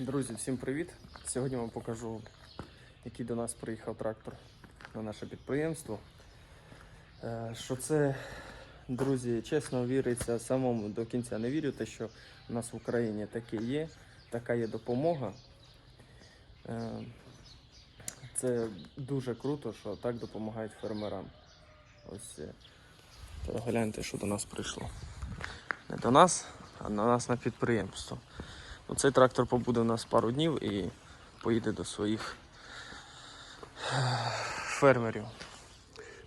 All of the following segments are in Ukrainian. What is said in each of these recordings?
Друзі, всім привіт! Сьогодні вам покажу, який до нас приїхав трактор на наше підприємство. Е, Що це, друзі, чесно віриться самому до кінця не вірю, те, що у нас в Україні таке є, така є допомога. Е, Це дуже круто, що так допомагають фермерам. Ось е, гляньте, що до нас прийшло. Не до нас, а на нас на підприємство. Ну, цей трактор побуде у нас пару днів і поїде до своїх е, фермерів.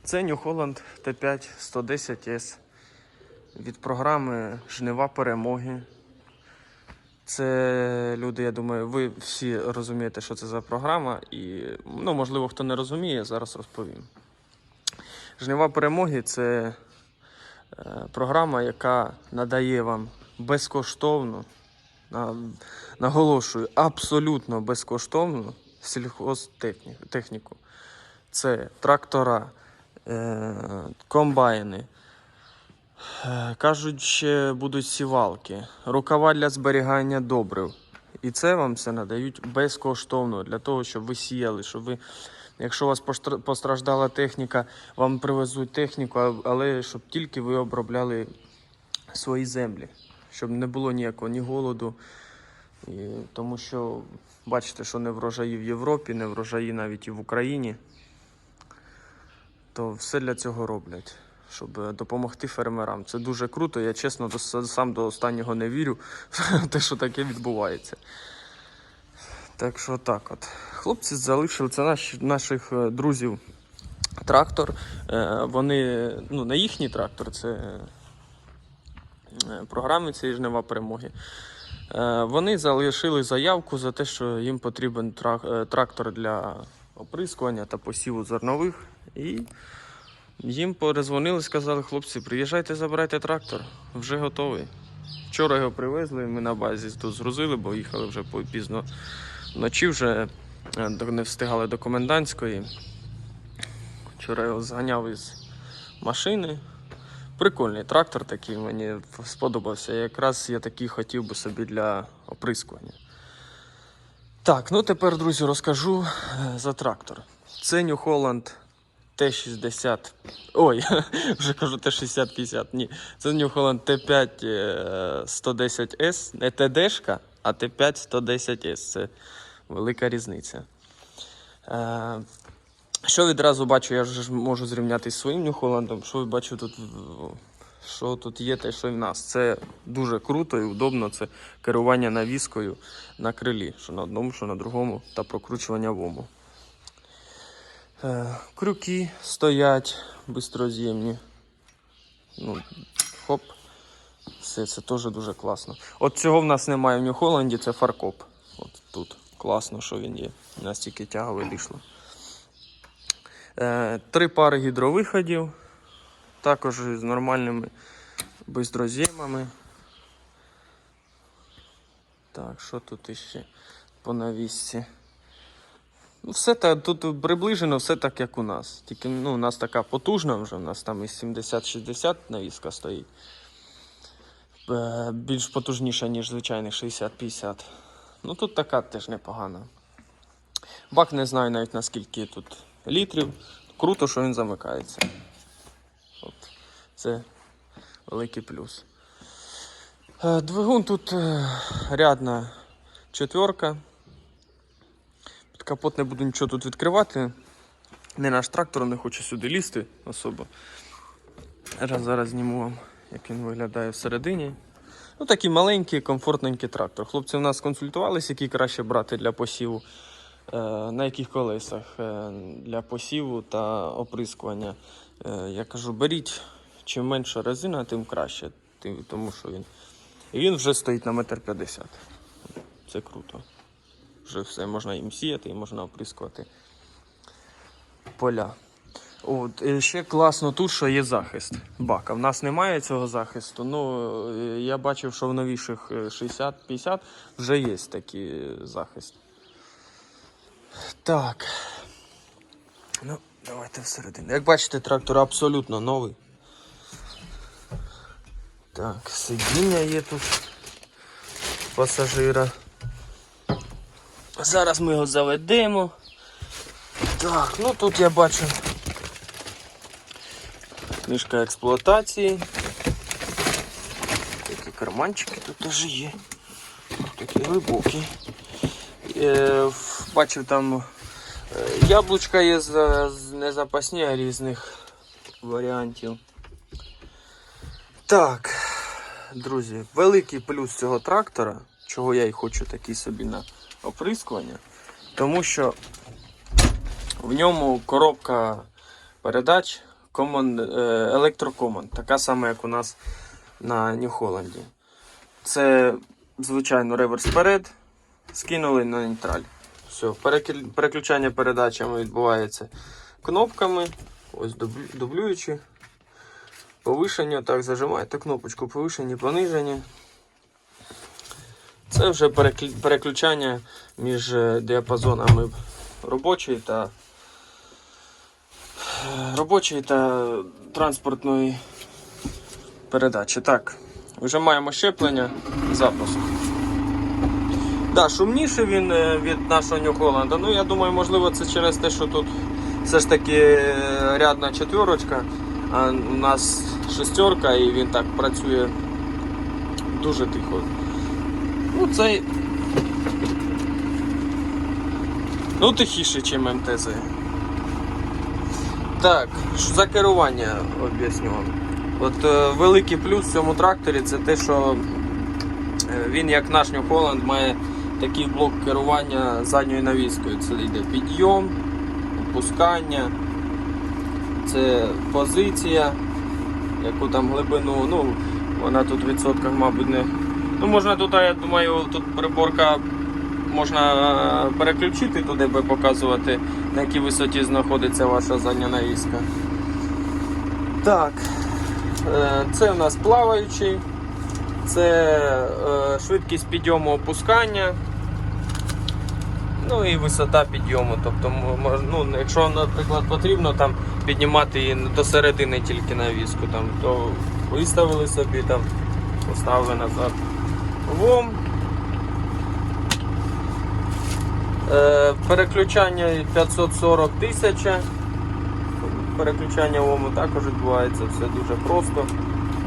Це New Holland T5 110S від програми Жнива перемоги. Це люди, я думаю, ви всі розумієте, що це за програма, і ну, можливо, хто не розуміє, зараз розповім. Жнива перемоги це е, програма, яка надає вам безкоштовно наголошую, абсолютно безкоштовну сільхозтехніку. Це трактора, е, комбайни. Е, Кажуть, ще будуть сівалки, рукава для зберігання добрив. І це вам все надають безкоштовно для того, щоб ви сіяли, щоб ви, якщо у вас постраждала техніка, вам привезуть техніку, але щоб тільки ви обробляли свої землі, щоб не було ніякого ні голоду, і, тому що бачите, що не врожаї в Європі, не врожаї навіть і в Україні. То все для цього роблять, щоб допомогти фермерам. Це дуже круто. Я чесно до, сам до останнього не вірю, в те, що таке відбувається. Так що так от. Хлопці залишили це наші, наших е, друзів трактор. Е, Вони, ну, не їхній трактор, це програми цієї жнива перемоги. Е, Вони залишили заявку за те, що їм потрібен е, трактор для оприскування та посіву зернових. І їм перезвонили, сказали, хлопці, приїжджайте, забирайте трактор, вже готовий. Вчора його привезли, ми на базі тут згрузили, бо їхали вже пізно вночі, вже е, не встигали до комендантської. Вчора його зганяв із машини. Прикольний трактор такий, мені сподобався. Якраз я такий хотів би собі для оприскування. Так, ну тепер, друзі, розкажу е, за трактор. Це New Holland T60. Ой, вже кажу T60-50. Ні. Це New Holland T5 е, 110S, не TD, а T5 110S. Це велика різниця. Що відразу бачу, я ж можу зрівняти з своїм Holland. Що бачу тут, що тут є те, що і в нас. Це дуже круто і удобно. Це керування навіскою на крилі, що на одному, що на другому, та прокручування вому. Е, крюки стоять бистроз'ємні. Ну, хоп. Все, це теж дуже класно. От цього в нас немає в Holland, це фаркоп. От тут. Класно, що він є. У нас тільки тяга вийшла. Е, Три пари гідровиходів, також з нормальними бистроз'ємами. Так, що тут іще по навісці? Ну, все так, тут приближено все так, як у нас. Тільки ну, у нас така потужна вже, у нас там із 70-60 навіска стоїть. Е, Більш потужніша, ніж звичайних 60-50. Ну тут така теж непогана. Бак не знаю навіть наскільки тут літрів. Круто, що він замикається. От. Це великий плюс. Е, Двигун тут е, рядна четверка. Під капот не буду нічого тут відкривати. Не наш трактор, не хочу сюди лізти особо. Раз зараз зніму вам, як він виглядає всередині. Ну, такий маленький, комфортненький трактор. Хлопці в нас консультувалися, який краще брати для посіву. Е, на яких колесах е, для посіву та оприскування. Е, Я кажу, беріть чим менша резина, тим краще, тому що він. Він вже стоїть на метр п'ятдесят. Це круто. Вже все можна їм сіяти і можна оприскувати поля. От, ще класно тут, що є захист бака. В нас немає цього захисту. Ну, я бачив, що в новіших е, 60-50 вже є такий захист. Так. Ну, давайте всередину. Як бачите, трактор абсолютно новий. Так, сидіння є тут пасажира. Зараз ми його заведемо. Так, ну тут я бачу книжка експлуатації. Такі карманчики тут теж є. Такі глибокі. Е, бачив там е, яблучка є з, з не запасні, а різних варіантів. Так, друзі, великий плюс цього трактора, чого я і хочу такий собі на оприскування, тому що в ньому коробка передач е, електрокоманд, така сама, як у нас на Нью-Холланді. Це, звичайно, реверс вперед, скинули на нейтраль. Все, переключання передачами відбувається кнопками. Ось дублюючи. Повишення, так, зажимаєте кнопочку повишення, пониження. Це вже переключання між е, діапазонами робочої та робочої та транспортної передачі. Так, вже маємо щеплення, запуск. Да, шумніший він е, від нашого New Holland. Ну, я думаю, можливо, це через те, що тут все ж таки е, рядна четверочка, а у нас шестерка і він так працює дуже тихо. Ну, цей. Ну, тихіше, ніж МТЗ. Так, за керування об'ясню. От е, великий плюс в цьому тракторі це те, що е, він, як наш New Holland, має такий блок керування задньою навіскою. Це йде підйом, опускання, це позиція, яку там глибину, ну, вона тут в відсотках, мабуть, не. Ну, можна тут, я думаю, тут приборка можна е, переключити туди, би показувати, на якій висоті знаходиться ваша задня навіска. Так, е, це у нас плаваючий, це е, швидкість підйому опускання. Ну і висота підйому. Тобто, ну, якщо, наприклад, потрібно там піднімати її до середини тільки навіску, там, то виставили собі, там, поставили назад. ВОМ. Е, переключання 540 тисяча. Переключання ВОМу також відбувається, все дуже просто.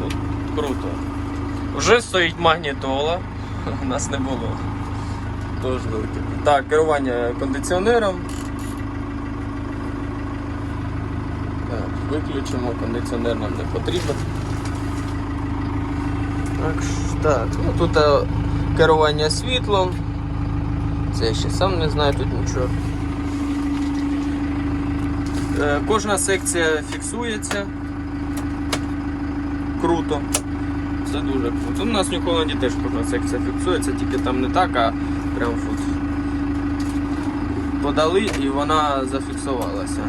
Ну, круто. Вже стоїть магнітола. У нас не було. Тож велике. Так, керування кондиціонером. Так, виключимо, кондиціонер нам не потрібен. Так, так, ну тут е, керування світлом. Це я ще сам не знаю тут нічого. Е, Кожна секція фіксується. Круто. Це дуже круто. У нас в теж кожна секція фіксується, тільки там не так, а прям от подали і вона зафіксувалася.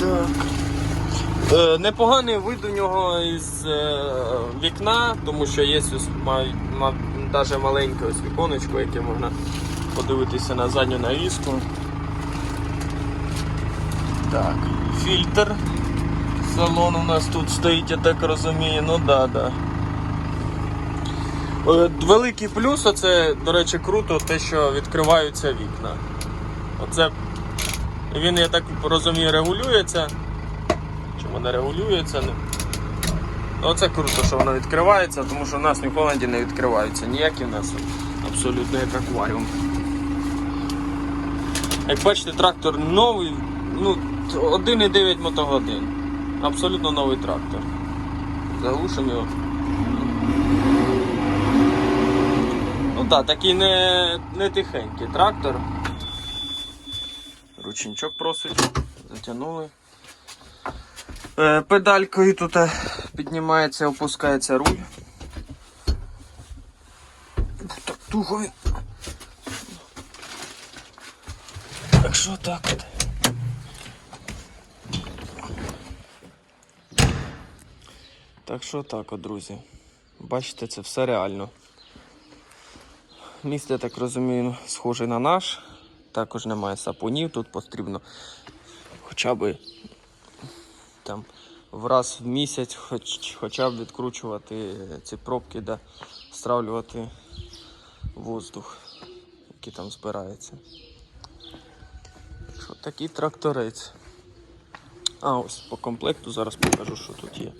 Так. Е, непоганий вид у нього із е, вікна, тому що є ось навіть маленьке ось віконечко, яке можна подивитися на задню навіску. Так, фільтр. Салон у нас тут стоїть, я так розумію, ну да, да. Е, Великий плюс, оце, до речі, круто, те, що відкриваються вікна. Оце він, я так розумію, регулюється. Чому не регулюється? Оце круто, що воно відкривається, тому що в нас в Нью-Холланді не відкриваються. Ніякі в нас абсолютно як акваріум. Як бачите, трактор новий, ну, 1,9 мотогодин. Абсолютно новий трактор. Заглушимо його. Так, такий не, не тихенький трактор. Ручничок просить. Затягнули. Е, Педалькою тут е, піднімається, опускається руль. Так туго. Так що так. Так що так от, друзі. Бачите, це все реально. Міст, я так розумію, схожий на наш. Також немає сапунів, тут потрібно хоча б там в раз в місяць хоч, хоча б відкручувати ці пробки, да, стравлювати воздух, який там збирається. Що такий тракторець. А, ось по комплекту зараз покажу, що тут є.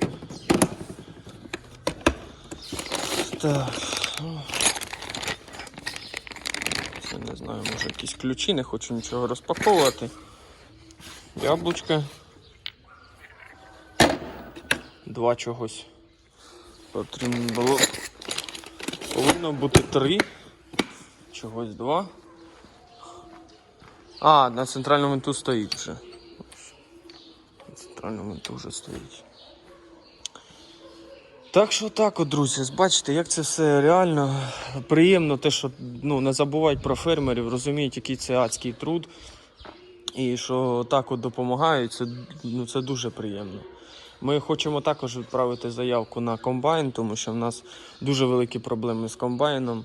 Так. ну. Це не знаю, може якісь ключі, не хочу нічого розпаковувати. Яблучка. Два чогось. Потрібно було. Повинно бути три. Чогось два. А, на центральному винту стоїть вже. На центральному винту вже стоїть. Так що так, от, друзі, бачите, як це все реально приємно, те, що ну, не забувають про фермерів, розуміють, який це адський труд. І що так от допомагають, це, ну, це дуже приємно. Ми хочемо також відправити заявку на комбайн, тому що в нас дуже великі проблеми з комбайном.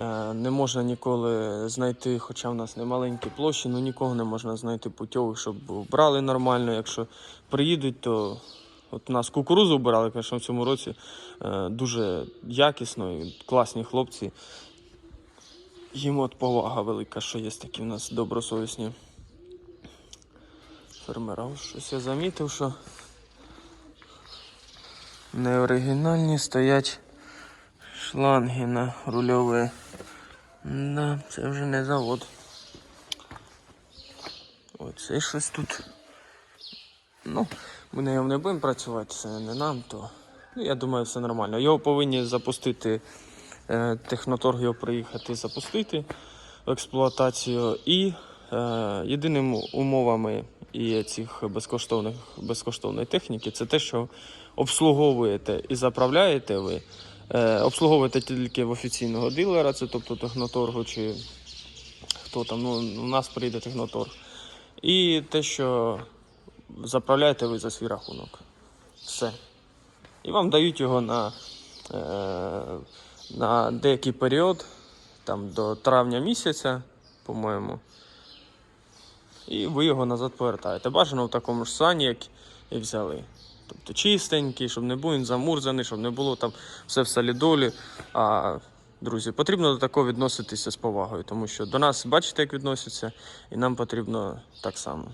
Е, Не можна ніколи знайти, хоча в нас не маленькі площі, ну нікого не можна знайти путьових, щоб брали нормально. Якщо приїдуть, то от нас кукурузу брали, звісно, в цьому році е, дуже якісно і класні хлопці. Їм от повага велика, що є такі в нас добросовісні фермера. Ось Щось я замітив, що неоригінальні стоять шланги на рульове. Да, це вже не завод. Оце щось тут. Ну, ми на ньому не будемо працювати, це не нам, то. Ну, я думаю, все нормально. Його повинні запустити, е, техноторг його приїхати запустити в експлуатацію. І е, єдиними умовами і цих безкоштовних, безкоштовної техніки це те, що обслуговуєте і заправляєте ви. Е, обслуговуєте тільки в офіційного дилера, це тобто техноторгу чи хто там, ну, у нас прийде техноторг. І те, що заправляєте ви за свій рахунок. Все. І вам дають його на, е, на деякий період, там до травня місяця, по-моєму. І ви його назад повертаєте. Бажано в такому ж стані, як і взяли. Тобто чистенький, щоб не був він замурзаний, щоб не було там все в солідолі. А, друзі, потрібно до такого відноситися з повагою, тому що до нас бачите, як відносяться, і нам потрібно так само.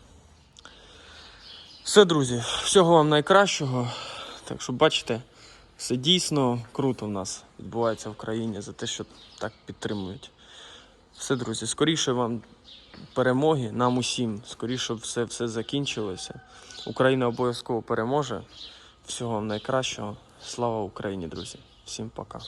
Все, друзі, всього вам найкращого. Так що бачите, все дійсно круто в нас відбувається в країні за те, що так підтримують. Все, друзі, скоріше вам перемоги, нам усім, скоріше все, все закінчилося. Україна обов'язково переможе. Всього вам найкращого. Слава Україні, друзі. Всім пока.